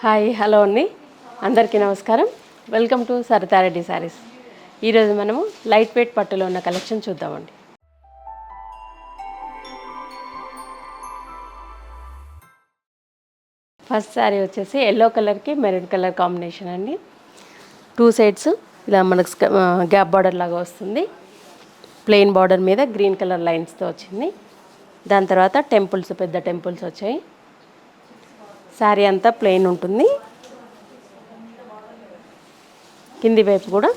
Hi hello అండి. అందరికీ నమస్కారం. Welcome to Saritha Reddy saris. ఈరోజు మనము లైట్ వెయిట్ పట్టులో ఉన్న కలెక్షన్ చూద్దామండి. ఫస్ట్ శారీ వచ్చేసి ఎల్లో కలర్కి మెరూన్ కలర్ కాంబినేషన్ అండి. టూ సైడ్స్ ఇలా మనకు గ్యాప్ బార్డర్ లాగా వస్తుంది. ప్లెయిన్ బార్డర్ మీద గ్రీన్ కలర్ లైన్స్తో వచ్చింది. దాని తర్వాత టెంపుల్స్ పెద్ద టెంపుల్స్ వచ్చాయి. శారీ అంతా ప్లెయిన్ ఉంటుంది. కింది వైపు కూడా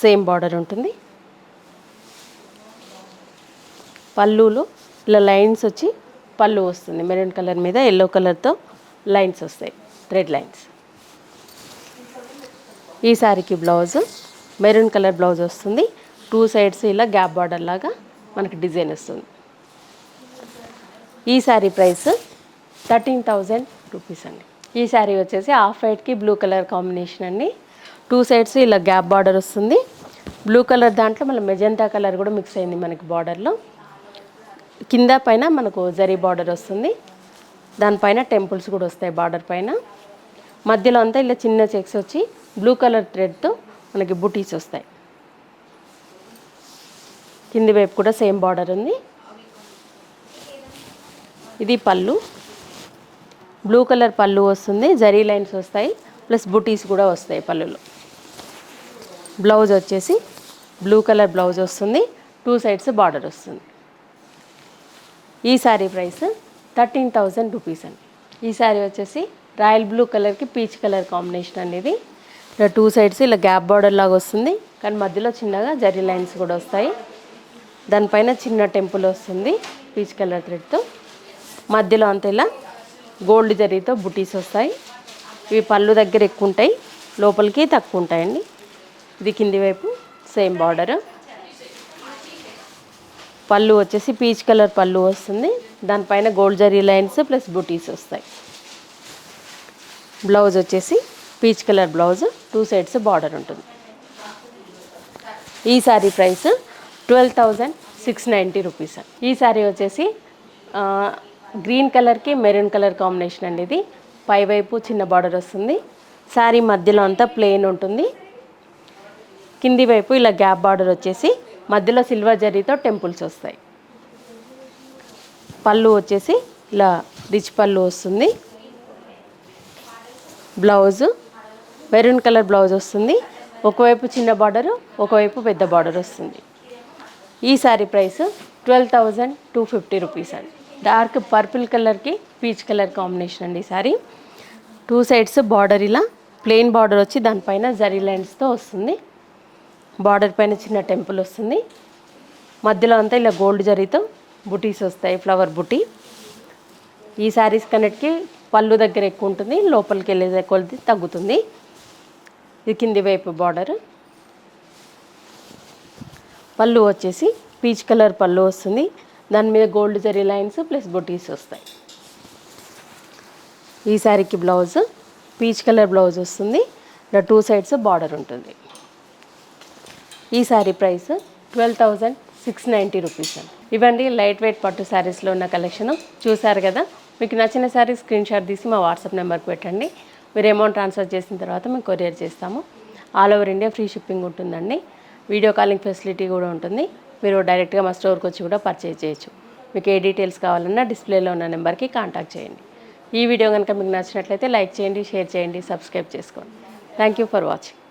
సేమ్ బార్డర్ ఉంటుంది. పళ్ళులో ఇలా లైన్స్ వచ్చి పళ్ళు వస్తుంది. మెరూన్ కలర్ మీద ఎల్లో కలర్తో లైన్స్ వస్తాయి. Red lines. ఈ శారీకి బ్లౌజ్ మెరూన్ కలర్ బ్లౌజ్ వస్తుంది. టూ సైడ్స్ ఇలా గ్యాప్ బార్డర్ లాగా మనకి డిజైన్ వస్తుంది. ఈ sari price thirteen thousand rupees అండి. ఈ శారీ వచ్చేసి హాఫ్ వైట్కి బ్లూ కలర్ కాంబినేషన్ అండి. టూ సైడ్స్ ఇలా గ్యాప్ బార్డర్ వస్తుంది. బ్లూ కలర్ దాంట్లో మళ్ళీ మెజంతా కలర్ కూడా మిక్స్ అయింది మనకి బార్డర్లో. కింద పైన మనకు జరీ బార్డర్ వస్తుంది. దానిపైన టెంపుల్స్ కూడా వస్తాయి బార్డర్ పైన. మధ్యలో అంతా ఇలా చిన్న చెక్స్ వచ్చి బ్లూ కలర్ థ్రెడ్తో మనకి బుటీస్ వస్తాయి. కింది వైపు కూడా సేమ్ బార్డర్ ఉంది. ఇది పళ్ళు. బ్లూ కలర్ పళ్ళు వస్తుంది జరీ లైన్స్ వస్తాయి ప్లస్ బుటీస్ కూడా వస్తాయి పళ్ళులో. బ్లౌజ్ వచ్చేసి బ్లూ కలర్ బ్లౌజ్ వస్తుంది టూ సైడ్స్ బార్డర్ వస్తుంది. ఈ sari price thirteen thousand rupees అండి. ఈ శారీ వచ్చేసి రాయల్ బ్లూ కలర్కి పీచ్ కలర్ కాంబినేషన్ అనేది ఇలా టూ సైడ్స్ ఇలా గ్యాప్ బార్డర్ లాగా వస్తుంది కానీ మధ్యలో చిన్నగా జరీ లైన్స్ కూడా వస్తాయి. దానిపైన చిన్న టెంపుల్ వస్తుంది పీచ్ కలర్ థ్రెడ్తో. మధ్యలో అంతా ఇలా గోల్డ్ జరీతో బుటీస్ వస్తాయి. ఇవి పళ్ళు దగ్గర ఎక్కువ ఉంటాయి లోపలికి తక్కువ ఉంటాయండి. ఇది కింది వైపు సేమ్ బార్డర్. పళ్ళు వచ్చేసి పీచ్ కలర్ పళ్ళు వస్తుంది. దానిపైన గోల్డ్ జరీ లైన్స్ ప్లస్ బుటీస్ వస్తాయి. బ్లౌజ్ వచ్చేసి peach colour blouse. Two sides border ఉంటుంది. ఈ sari price twelve thousand six ninety rupees. ఈ శారీ వచ్చేసి గ్రీన్ కలర్కి మెరూన్ కలర్ కాంబినేషన్ అండి ఇది. పై వైపు చిన్న బార్డర్ వస్తుంది. శారీ మధ్యలో అంతా ప్లెయిన్ ఉంటుంది. కింది వైపు ఇలా గ్యాప్ బార్డర్ వచ్చేసి మధ్యలో సిల్వర్ జరీతో టెంపుల్స్ వస్తాయి. పళ్ళు వచ్చేసి ఇలా రిచ్ పళ్ళు వస్తుంది. బ్లౌజ్ మెరూన్ కలర్ బ్లౌజ్ వస్తుంది. ఒకవైపు చిన్న బార్డరు ఒకవైపు పెద్ద బార్డర్ వస్తుంది. ఈ sari price twelve thousand two fifty rupees అండి. డార్క్ పర్పుల్ కలర్కి పీచ్ కలర్ కాంబినేషన్ అండి ఈ టూ సైడ్స్ బార్డర్ ఇలా ప్లెయిన్ బార్డర్ వచ్చి దానిపైన జరీ లైన్స్తో వస్తుంది. బార్డర్ పైన చిన్న టెంపుల్ వస్తుంది. మధ్యలో అంతా ఇలా గోల్డ్ జరీతో బుటీస్ వస్తాయి ఫ్లవర్ బుటీ. ఈ శారీస్ కన్నిటికి పళ్ళు దగ్గర ఎక్కువ ఉంటుంది లోపలికి వెళ్ళే కొలిది తగ్గుతుంది. ఇది కింది వైపు బార్డర్. పళ్ళు వచ్చేసి పీచ్ కలర్ పళ్ళు వస్తుంది. దాని మీద gold zari lines plus butis వస్తాయి. ఈ శారీకి బ్లౌజ్ పీచ్ కలర్ బ్లౌజ్ వస్తుంది. ఇలా టూ సైడ్స్ బార్డర్ ఉంటుంది. ఈ sari price twelve thousand six ninety rupees అండి. ఇవ్వండి లైట్ వెయిట్ పట్టు శారీస్లో ఉన్న కలెక్షన్. చూసారు కదా? మీకు నచ్చిన శారీ స్క్రీన్ షాట్ తీసి మా వాట్సాప్ నెంబర్కి పెట్టండి. మీరు అమౌంట్ ట్రాన్స్ఫర్ చేసిన తర్వాత మేము కొరియర్ చేస్తాము. All over India free shipping ఉంటుందండి. వీడియో కాలింగ్ ఫెసిలిటీ కూడా ఉంటుంది. మీరు డైరెక్ట్గా మా స్టోర్కి వచ్చి కూడా పర్చేజ్ చేయొచ్చు. మీకు ఏ డీటెయిల్స్ కావాలన్నా డిస్ప్లేలో ఉన్న నెంబర్కి కాంటాక్ట్ చేయండి. ఈ వీడియో కనుక మీకు నచ్చినట్లయితే లైక్ చేయండి షేర్ చేయండి సబ్స్క్రైబ్ చేసుకోండి. Thank you for watching.